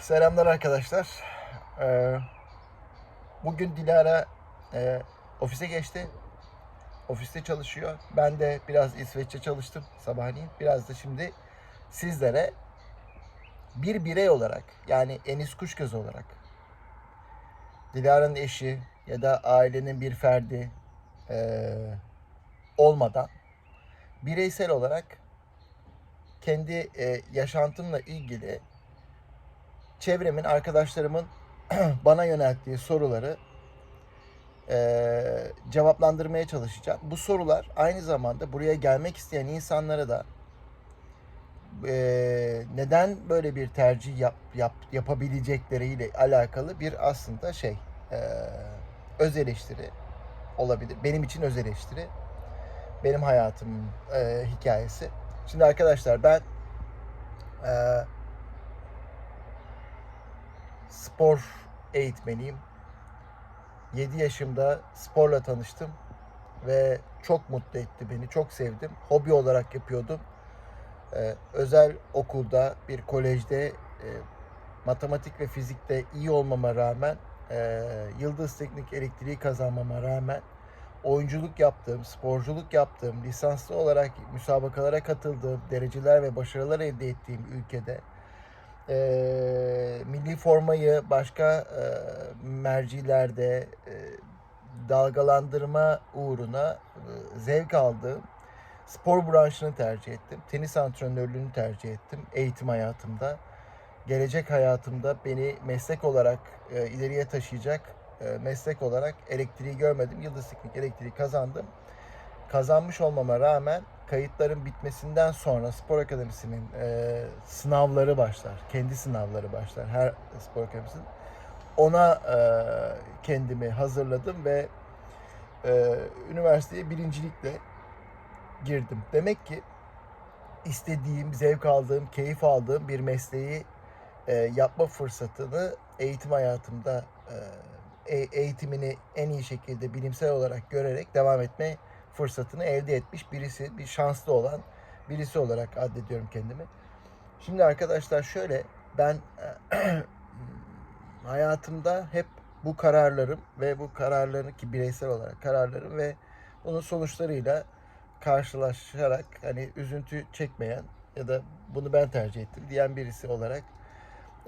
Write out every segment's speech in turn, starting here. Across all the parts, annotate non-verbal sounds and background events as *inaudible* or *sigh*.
Selamlar arkadaşlar. Ee, bugün Dilara e, ofise geçti. Ofiste çalışıyor. Ben de biraz İsveççe çalıştım sabahleyin. Biraz da şimdi sizlere bir birey olarak yani Enis Kuşköz olarak Dilara'nın eşi ya da ailenin bir ferdi e, olmadan bireysel olarak kendi e, yaşantımla ilgili çevremin, arkadaşlarımın *clears throat* bana yönelttiği soruları eee, cevaplandırmaya çalışacağım. Bu sorular aynı zamanda buraya gelmek isteyen insanlara da eee, neden böyle bir tercih yap, yap, yapabilecekleriyle alakalı bir aslında şey eee, öz eleştiri olabilir. Benim için öz eleştiri. Benim hayatımın eee, hikayesi. Şimdi arkadaşlar ben eee spor eğitmeniyim. 7 yaşımda sporla tanıştım ve çok mutlu etti beni. Çok sevdim. Hobi olarak yapıyordum. Ee, özel okulda, bir kolejde e, matematik ve fizikte iyi olmama rağmen, e, Yıldız Teknik Elektriği kazanmama rağmen oyunculuk yaptığım, sporculuk yaptığım, lisanslı olarak müsabakalara katıldığım, dereceler ve başarılar elde ettiğim ülkede e, milli formayı başka e, mercilerde e, dalgalandırma uğruna e, zevk aldığım spor branşını tercih ettim. Tenis antrenörlüğünü tercih ettim eğitim hayatımda. Gelecek hayatımda beni meslek olarak e, ileriye taşıyacak e, meslek olarak elektriği görmedim. Yıldız Teknik elektriği kazandım. Kazanmış olmama rağmen kayıtların bitmesinden sonra spor akademisinin e, sınavları başlar. Kendi sınavları başlar her spor akademisinin. Ona e, kendimi hazırladım ve e, üniversiteye birincilikle girdim. Demek ki istediğim, zevk aldığım, keyif aldığım bir mesleği e, yapma fırsatını eğitim hayatımda e, e- eğitimini en iyi şekilde bilimsel olarak görerek devam etme fırsatını elde etmiş birisi, bir şanslı olan birisi olarak addediyorum kendimi. Şimdi arkadaşlar şöyle ben *clears throat* hayatımda hep bu kararlarım ve bu kararların ki bireysel olarak kararlarım ve bunun sonuçlarıyla karşılaşarak hani üzüntü çekmeyen ya da bunu ben tercih ettim diyen birisi olarak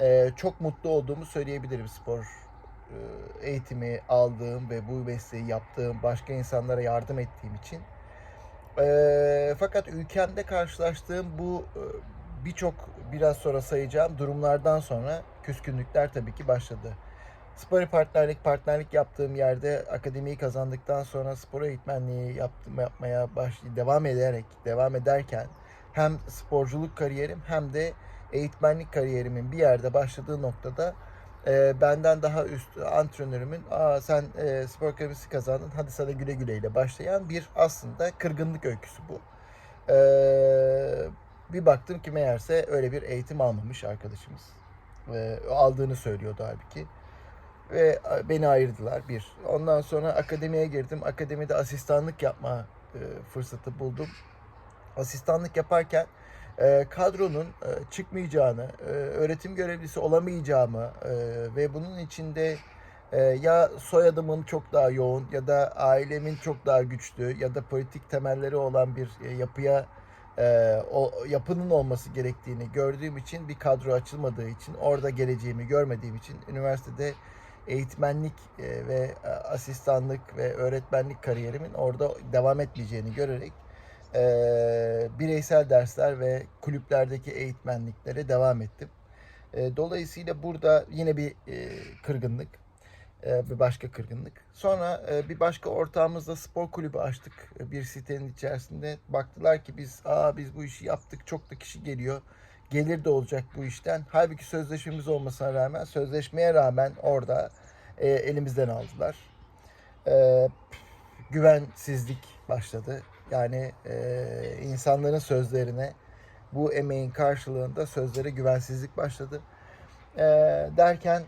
e, çok mutlu olduğumu söyleyebilirim spor eğitimi aldığım ve bu mesleği yaptığım, başka insanlara yardım ettiğim için. E, fakat ülkemde karşılaştığım bu e, birçok biraz sonra sayacağım durumlardan sonra küskünlükler tabii ki başladı. Spor partnerlik partnerlik yaptığım yerde akademiyi kazandıktan sonra spor eğitmenliği yaptım yapmaya baş devam ederek devam ederken hem sporculuk kariyerim hem de eğitmenlik kariyerimin bir yerde başladığı noktada e, benden daha üst antrenörümün Aa, sen e, spor akademisi kazandın hadi sana güle güle ile başlayan bir aslında kırgınlık öyküsü bu. E, bir baktım ki meğerse öyle bir eğitim almamış arkadaşımız. E, aldığını söylüyordu halbuki. Ve beni ayırdılar bir. Ondan sonra akademiye girdim. Akademide asistanlık yapma e, fırsatı buldum. Asistanlık yaparken e, kadronun e, çıkmayacağını, e, öğretim görevlisi olamayacağımı e, ve bunun içinde e, ya soyadımın çok daha yoğun ya da ailemin çok daha güçlü ya da politik temelleri olan bir e, yapıya e, o yapının olması gerektiğini gördüğüm için bir kadro açılmadığı için orada geleceğimi görmediğim için üniversitede eğitmenlik e, ve e, asistanlık ve öğretmenlik kariyerimin orada devam etmeyeceğini görerek e, bireysel dersler ve kulüplerdeki eğitmenliklere devam ettim. E, dolayısıyla burada yine bir e, kırgınlık, e, bir başka kırgınlık. Sonra e, bir başka ortağımızla spor kulübü açtık e, bir sitenin içerisinde. Baktılar ki biz, aa biz bu işi yaptık, çok da kişi geliyor. Gelir de olacak bu işten. Halbuki sözleşmemiz olmasına rağmen, sözleşmeye rağmen orada e, elimizden aldılar. E, güvensizlik başladı. Yani e, insanların sözlerine bu emeğin karşılığında sözlere güvensizlik başladı. E, derken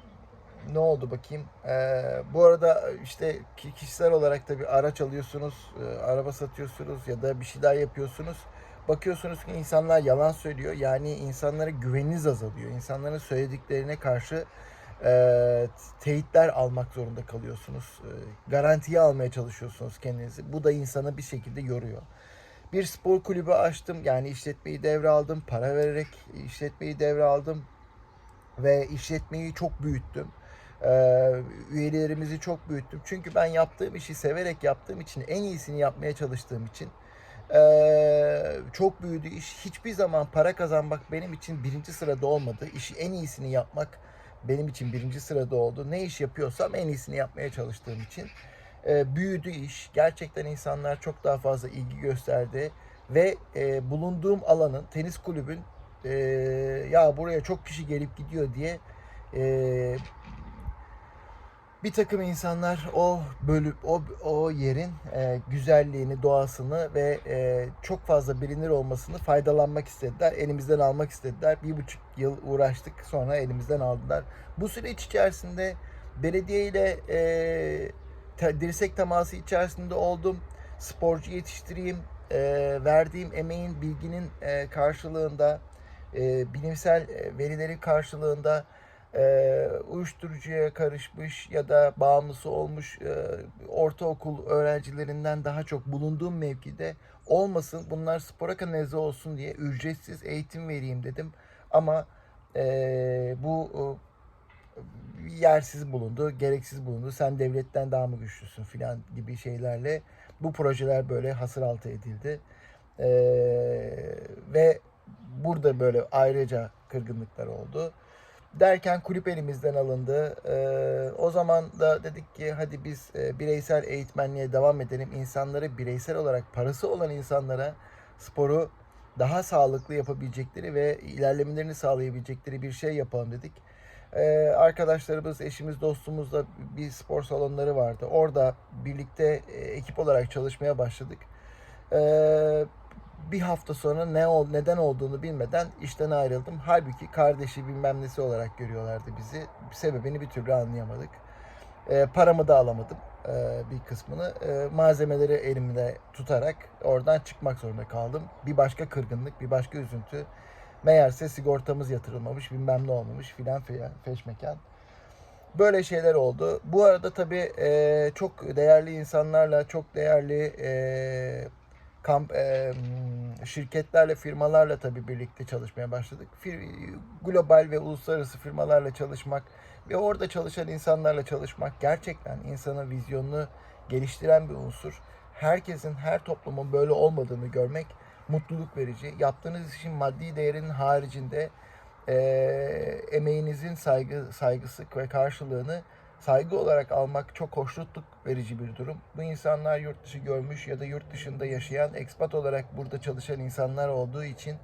ne oldu bakayım? E, bu arada işte ki- kişisel olarak tabii araç alıyorsunuz, e, araba satıyorsunuz ya da bir şeyler yapıyorsunuz. bakıyorsunuz ki insanlar yalan söylüyor. Yani insanlara güveniniz azalıyor. İnsanların söylediklerine karşı e, teyitler almak zorunda kalıyorsunuz. E, garantiye almaya çalışıyorsunuz kendinizi. Bu da insanı bir şekilde yoruyor. Bir spor kulübü açtım. Yani işletmeyi devraldım. Para vererek işletmeyi devraldım. Ve işletmeyi çok büyüttüm. Ee, üyelerimizi çok büyüttüm. Çünkü ben yaptığım işi severek yaptığım için, en iyisini yapmaya çalıştığım için ee, çok büyüdü iş. Hiçbir zaman para kazanmak benim için birinci sırada olmadı. İşi en iyisini yapmak benim için birinci sırada oldu. Ne iş yapıyorsam en iyisini yapmaya çalıştığım için e, büyüdü iş. Gerçekten insanlar çok daha fazla ilgi gösterdi ve e, bulunduğum alanın tenis kulübün e, ya buraya çok kişi gelip gidiyor diye e, bir takım insanlar o bölüp o o yerin e, güzelliğini, doğasını ve e, çok fazla bilinir olmasını faydalanmak istediler. Elimizden almak istediler. Bir buçuk yıl uğraştık. Sonra elimizden aldılar. Bu süreç içerisinde belediye ile e, te- dirsek teması içerisinde oldum. Sporcu yetiştireyim. E, verdiğim emeğin, bilginin e, karşılığında, e, bilimsel e, verilerin karşılığında e, uyuşturucuya karışmış ya da bağımlısı olmuş e, ortaokul öğrencilerinden daha çok bulunduğum mevkide olmasın. Bunlar spora kanalize olsun diye ücretsiz eğitim vereyim dedim. Ama e, bu e, yersiz bulundu, gereksiz bulundu. Sen devletten daha mı güçlüsün filan gibi şeylerle bu projeler böyle hasır altı edildi. E, ve burada böyle ayrıca kırgınlıklar oldu. Derken kulüp elimizden alındı. Ee, o zaman da dedik ki hadi biz e, bireysel eğitmenliğe devam edelim. İnsanları bireysel olarak parası olan insanlara sporu daha sağlıklı yapabilecekleri ve ilerlemelerini sağlayabilecekleri bir şey yapalım dedik. Ee, arkadaşlarımız, eşimiz, dostumuzla bir spor salonları vardı. Orada birlikte e, ekip olarak çalışmaya başladık. Ee, bir hafta sonra ne ol, neden olduğunu bilmeden işten ayrıldım. Halbuki kardeşi bilmem nesi olarak görüyorlardı bizi. Sebebini bir türlü anlayamadık. E, paramı da alamadım e, bir kısmını. E, malzemeleri elimde tutarak oradan çıkmak zorunda kaldım. Bir başka kırgınlık, bir başka üzüntü. Meğerse sigortamız yatırılmamış, bilmem ne olmamış filan filan feşmekan. Böyle şeyler oldu. Bu arada tabii e, çok değerli insanlarla, çok değerli e, kamp e, şirketlerle, firmalarla tabii birlikte çalışmaya başladık. Fir, global ve uluslararası firmalarla çalışmak ve orada çalışan insanlarla çalışmak gerçekten insanın vizyonunu geliştiren bir unsur. Herkesin, her toplumun böyle olmadığını görmek mutluluk verici. Yaptığınız işin maddi değerinin haricinde e, emeğinizin saygı saygısı ve karşılığını saygı olarak almak çok hoşnutluk verici bir durum. Bu insanlar yurt dışı görmüş ya da yurt dışında yaşayan, ekspat olarak burada çalışan insanlar olduğu için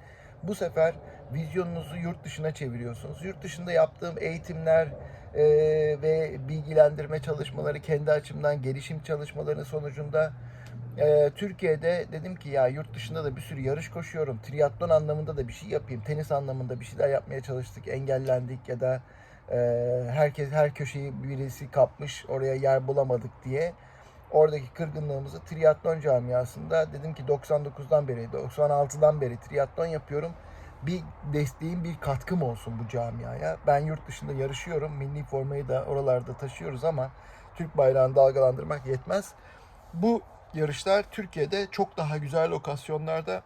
bu sefer vizyonunuzu yurt dışına çeviriyorsunuz. Yurt dışında yaptığım eğitimler e, ve bilgilendirme çalışmaları, kendi açımdan gelişim çalışmalarının sonucunda e, Türkiye'de dedim ki ya yurt dışında da bir sürü yarış koşuyorum. Triatlon anlamında da bir şey yapayım. Tenis anlamında bir şeyler yapmaya çalıştık. Engellendik ya da herkes her köşeyi birisi kapmış oraya yer bulamadık diye oradaki kırgınlığımızı triatlon camiasında dedim ki 99'dan beri 96'dan beri triatlon yapıyorum. Bir desteğim bir katkım olsun bu camiaya. Ben yurt dışında yarışıyorum. Milli formayı da oralarda taşıyoruz ama Türk bayrağını dalgalandırmak yetmez. Bu yarışlar Türkiye'de çok daha güzel lokasyonlarda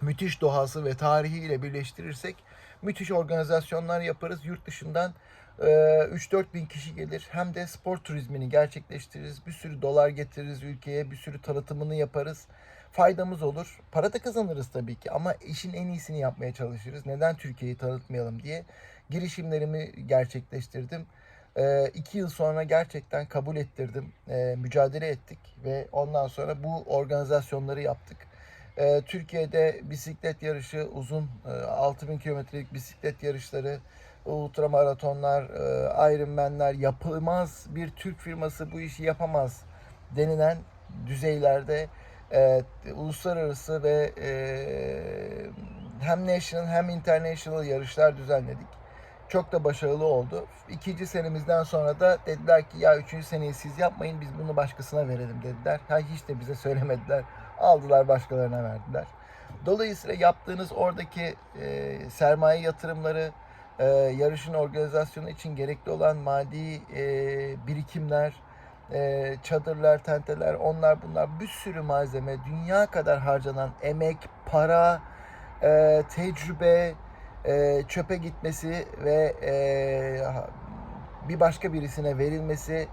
müthiş doğası ve tarihiyle birleştirirsek müthiş organizasyonlar yaparız. Yurt dışından e, 3-4 bin kişi gelir. Hem de spor turizmini gerçekleştiririz. Bir sürü dolar getiririz ülkeye. Bir sürü tanıtımını yaparız. Faydamız olur. Para da kazanırız tabii ki ama işin en iyisini yapmaya çalışırız. Neden Türkiye'yi tanıtmayalım diye girişimlerimi gerçekleştirdim. E, iki yıl sonra gerçekten kabul ettirdim. E, mücadele ettik ve ondan sonra bu organizasyonları yaptık. Ee, Türkiye'de bisiklet yarışı uzun e, 6000 kilometrelik bisiklet yarışları, ultramaratonlar, e, Ironman'ler yapılmaz. Bir Türk firması bu işi yapamaz denilen düzeylerde e, uluslararası ve e, hem national hem international yarışlar düzenledik. Çok da başarılı oldu. İkinci senemizden sonra da dediler ki ya üçüncü seneyi siz yapmayın biz bunu başkasına verelim dediler. Ha, hiç de bize söylemediler. Aldılar başkalarına verdiler. Dolayısıyla yaptığınız oradaki e, sermaye yatırımları, e, yarışın organizasyonu için gerekli olan maddi e, birikimler, e, çadırlar, tenteler, onlar bunlar bir sürü malzeme, dünya kadar harcanan emek, para, e, tecrübe, e, çöpe gitmesi ve e, bir başka birisine verilmesi,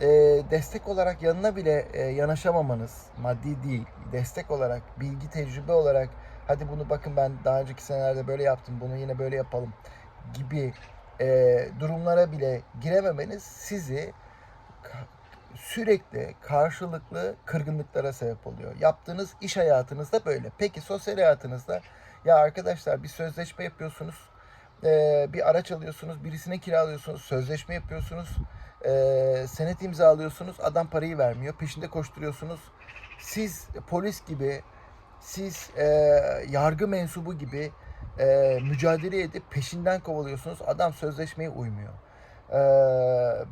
e, destek olarak yanına bile e, yanaşamamanız, maddi değil, destek olarak, bilgi, tecrübe olarak, hadi bunu bakın ben daha önceki senelerde böyle yaptım, bunu yine böyle yapalım gibi e, durumlara bile girememeniz sizi sürekli karşılıklı kırgınlıklara sebep oluyor. Yaptığınız iş hayatınızda böyle. Peki sosyal hayatınızda ya arkadaşlar bir sözleşme yapıyorsunuz. e, bir araç alıyorsunuz, birisine kiralıyorsunuz, sözleşme yapıyorsunuz, e, senet imzalıyorsunuz, adam parayı vermiyor, peşinde koşturuyorsunuz. Siz polis gibi, siz e, yargı mensubu gibi e, mücadele edip peşinden kovalıyorsunuz, adam sözleşmeye uymuyor. Ee,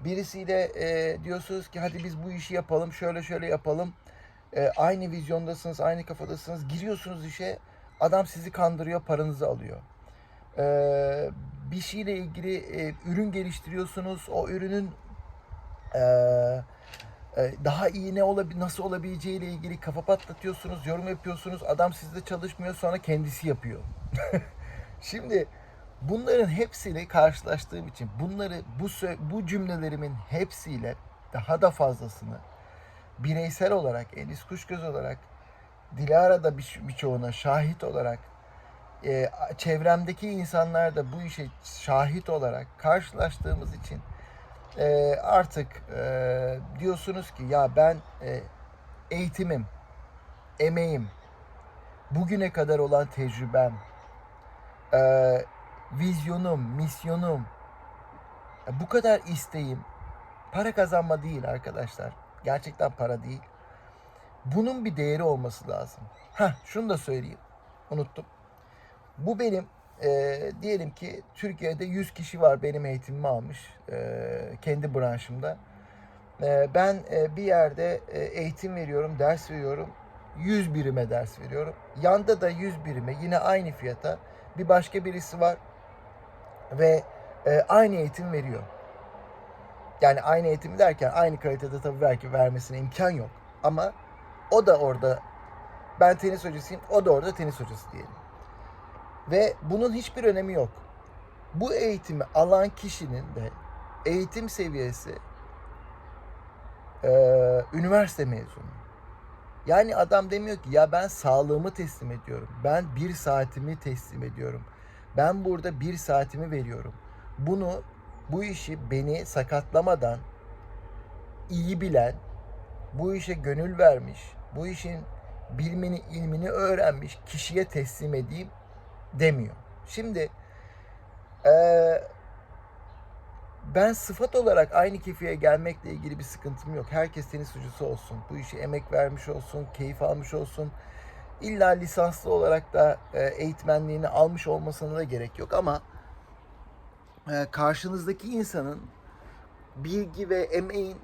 birisiyle e, diyorsunuz ki hadi biz bu işi yapalım, şöyle şöyle yapalım. Ee, aynı vizyondasınız, aynı kafadasınız. Giriyorsunuz işe, adam sizi kandırıyor, paranızı alıyor. Ee, bir şeyle ilgili e, ürün geliştiriyorsunuz. O ürünün e, e, daha iyi ne olabi nasıl olabileceğiyle ilgili kafa patlatıyorsunuz, yorum yapıyorsunuz. Adam sizde çalışmıyor, sonra kendisi yapıyor. *laughs* Şimdi bunların hepsiyle karşılaştığım için bunları bu bu cümlelerimin hepsiyle daha da fazlasını bireysel olarak, Enis Kuşgöz olarak, Dilara'da bir, birçoğuna şahit olarak, e, çevremdeki insanlar da bu işe şahit olarak karşılaştığımız için e, artık e, diyorsunuz ki ya ben e, eğitimim, emeğim, bugüne kadar olan tecrübem, e, vizyonum, misyonum, e, bu kadar isteğim para kazanma değil arkadaşlar. Gerçekten para değil. Bunun bir değeri olması lazım. Ha, şunu da söyleyeyim. Unuttum. Bu benim e, diyelim ki Türkiye'de 100 kişi var benim eğitimimi almış e, kendi branşımda. E, ben e, bir yerde e, eğitim veriyorum, ders veriyorum. 100 birime ders veriyorum. Yanda da 100 birime yine aynı fiyata bir başka birisi var ve e, aynı eğitim veriyor. Yani aynı eğitimi derken aynı kalitede tabii belki vermesine imkan yok. Ama o da orada ben tenis hocasıyım, o da orada tenis hocası diyelim. Ve bunun hiçbir önemi yok. Bu eğitimi alan kişinin de eğitim seviyesi e, üniversite mezunu. Yani adam demiyor ki ya ben sağlığımı teslim ediyorum. Ben bir saatimi teslim ediyorum. Ben burada bir saatimi veriyorum. Bunu bu işi beni sakatlamadan iyi bilen, bu işe gönül vermiş, bu işin bilmini, ilmini öğrenmiş kişiye teslim edeyim demiyor. Şimdi eee, ben sıfat olarak aynı kefeye gelmekle ilgili bir sıkıntım yok. Herkes tenis hocası olsun, bu işe emek vermiş olsun, keyif almış olsun. İlla lisanslı olarak da e, eğitmenliğini almış olmasına da gerek yok ama e, karşınızdaki insanın bilgi ve emeğin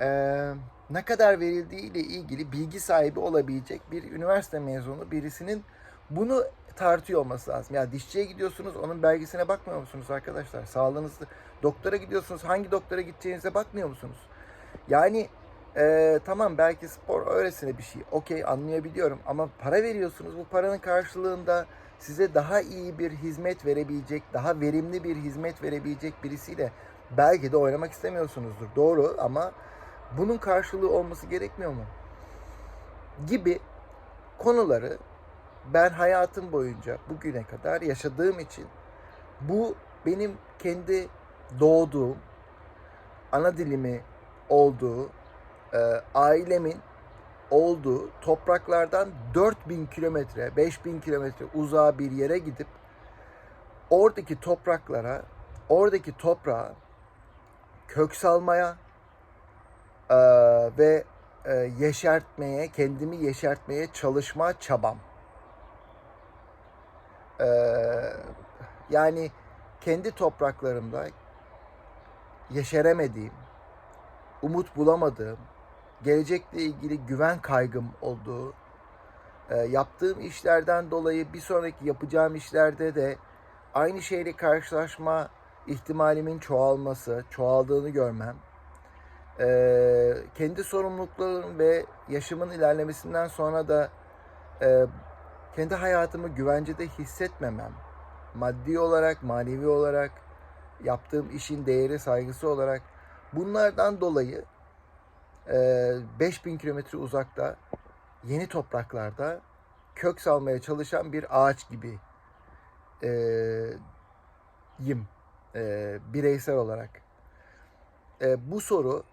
e, ne kadar verildiği ile ilgili bilgi sahibi olabilecek bir üniversite mezunu birisinin bunu tartıyor olması lazım. Ya dişçiye gidiyorsunuz onun belgesine bakmıyor musunuz arkadaşlar? Sağlığınızı doktora gidiyorsunuz hangi doktora gideceğinize bakmıyor musunuz? Yani e, tamam belki spor öylesine bir şey. Okey anlayabiliyorum ama para veriyorsunuz. Bu paranın karşılığında size daha iyi bir hizmet verebilecek, daha verimli bir hizmet verebilecek birisiyle belki de oynamak istemiyorsunuzdur. Doğru ama bunun karşılığı olması gerekmiyor mu? Gibi konuları ben hayatım boyunca bugüne kadar yaşadığım için bu benim kendi doğduğum, ana dilimi olduğu, e, ailemin olduğu topraklardan 4000 kilometre, 5000 kilometre uzağa bir yere gidip oradaki topraklara, oradaki toprağa kök salmaya e, ve e, yeşertmeye, kendimi yeşertmeye çalışma çabam. E, yani kendi topraklarımda yeşeremediğim, umut bulamadığım, gelecekle ilgili güven kaygım olduğu Ee, yaptığım işlerden dolayı bir sonraki yapacağım işlerde de aynı şeyle karşılaşma ihtimalimin çoğalması, çoğaldığını görmem. Ee, kendi sorumluluklarım ve yaşımın ilerlemesinden sonra da e, kendi hayatımı güvencede hissetmemem, maddi olarak, manevi olarak, yaptığım işin değeri, saygısı olarak bunlardan dolayı e, 5000 kilometre uzakta, yeni topraklarda kök salmaya çalışan bir ağaç gibi e, yim e, bireysel olarak. E, bu soru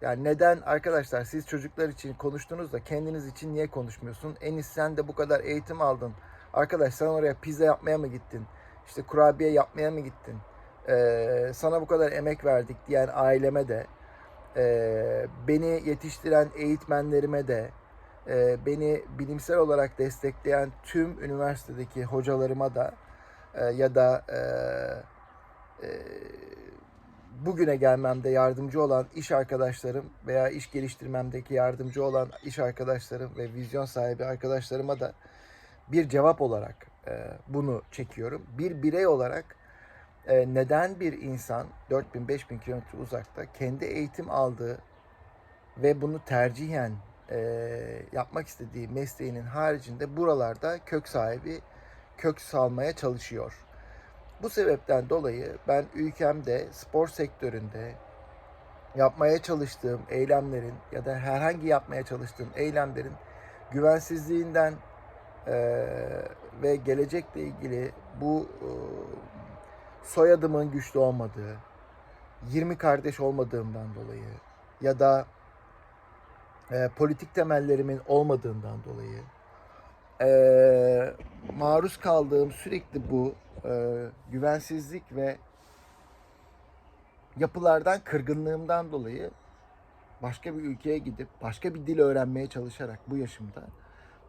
yani neden arkadaşlar siz çocuklar için konuştunuz da kendiniz için niye konuşmuyorsun? Enis sen de bu kadar eğitim aldın. Arkadaş sen oraya pizza yapmaya mı gittin? İşte kurabiye yapmaya mı gittin? Ee, sana bu kadar emek verdik diyen aileme de, e, beni yetiştiren eğitmenlerime de, e, beni bilimsel olarak destekleyen tüm üniversitedeki hocalarıma da e, ya da e, e, bugüne gelmemde yardımcı olan iş arkadaşlarım veya iş geliştirmemdeki yardımcı olan iş arkadaşlarım ve vizyon sahibi arkadaşlarıma da bir cevap olarak e, bunu çekiyorum. Bir birey olarak e, neden bir insan 4000-5000 kilometre uzakta kendi eğitim aldığı ve bunu tercihen e, yapmak istediği mesleğinin haricinde buralarda kök sahibi kök salmaya çalışıyor. Bu sebepten dolayı ben ülkemde spor sektöründe yapmaya çalıştığım eylemlerin ya da herhangi yapmaya çalıştığım eylemlerin güvensizliğinden eee, ve gelecekle ilgili bu eee, soyadımın güçlü olmadığı, 20 kardeş olmadığımdan dolayı ya da eee, politik temellerimin olmadığından dolayı eee, maruz kaldığım sürekli bu eee, güvensizlik ve yapılardan kırgınlığımdan dolayı başka bir ülkeye gidip başka bir dil öğrenmeye çalışarak bu yaşımda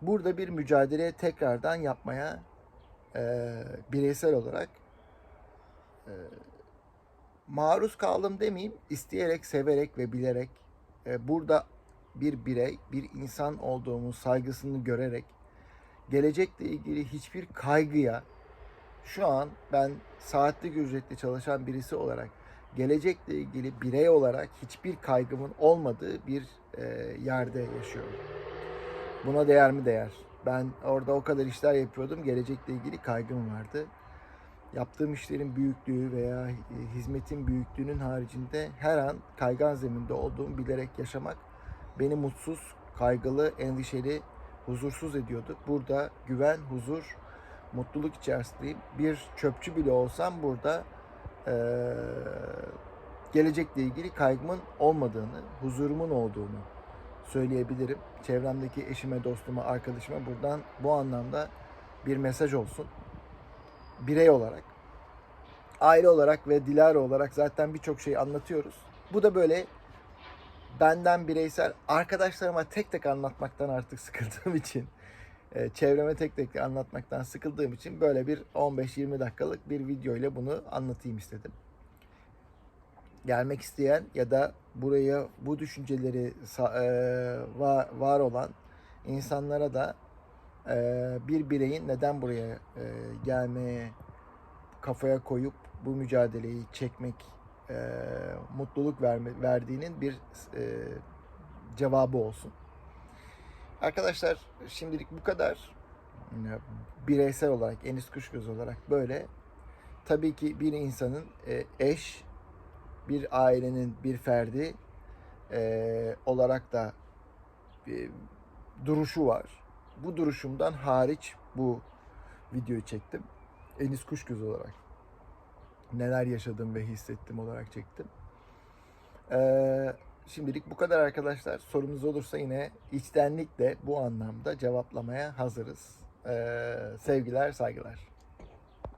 burada bir mücadele tekrardan yapmaya eee, bireysel olarak eee, maruz kaldım demeyeyim isteyerek severek ve bilerek eee, burada bir birey bir insan olduğumu saygısını görerek gelecekle ilgili hiçbir kaygıya şu an ben saatlik ücretli çalışan birisi olarak gelecekle ilgili birey olarak hiçbir kaygımın olmadığı bir e, yerde yaşıyorum. Buna değer mi değer? Ben orada o kadar işler yapıyordum. Gelecekle ilgili kaygım vardı. Yaptığım işlerin büyüklüğü veya hizmetin büyüklüğünün haricinde her an kaygan zeminde olduğumu bilerek yaşamak beni mutsuz, kaygılı, endişeli, huzursuz ediyordu. Burada güven, huzur, mutluluk içerisindeyim. Bir çöpçü bile olsam burada eee, gelecekle ilgili kaygımın olmadığını, huzurumun olduğunu söyleyebilirim. Çevremdeki eşime, dostuma, arkadaşıma buradan bu anlamda bir mesaj olsun. Birey olarak, aile olarak ve Dilara olarak zaten birçok şey anlatıyoruz. Bu da böyle benden bireysel arkadaşlarıma tek tek anlatmaktan artık *laughs* sıkıldığım için e, çevreme tek tek anlatmaktan sıkıldığım için böyle bir 15-20 dakikalık bir video ile bunu anlatayım istedim. Gelmek isteyen ya da buraya bu düşünceleri e, var, olan insanlara da e, bir bireyin neden buraya gelmeye kafaya koyup bu mücadeleyi çekmek e, mutluluk verme, verdiğinin bir e, cevabı olsun. Arkadaşlar şimdilik bu kadar. Bireysel olarak, Enis Kuşgöz olarak böyle. Tabii ki bir insanın e, eş, bir ailenin bir ferdi e, olarak da e, duruşu var. Bu duruşumdan hariç bu videoyu çektim. Enis Kuşgöz olarak. Neler yaşadım ve hissettim olarak çektim. Ee, şimdilik bu kadar arkadaşlar. Sorunuz olursa yine içtenlikle bu anlamda cevaplamaya hazırız. Ee, sevgiler, saygılar.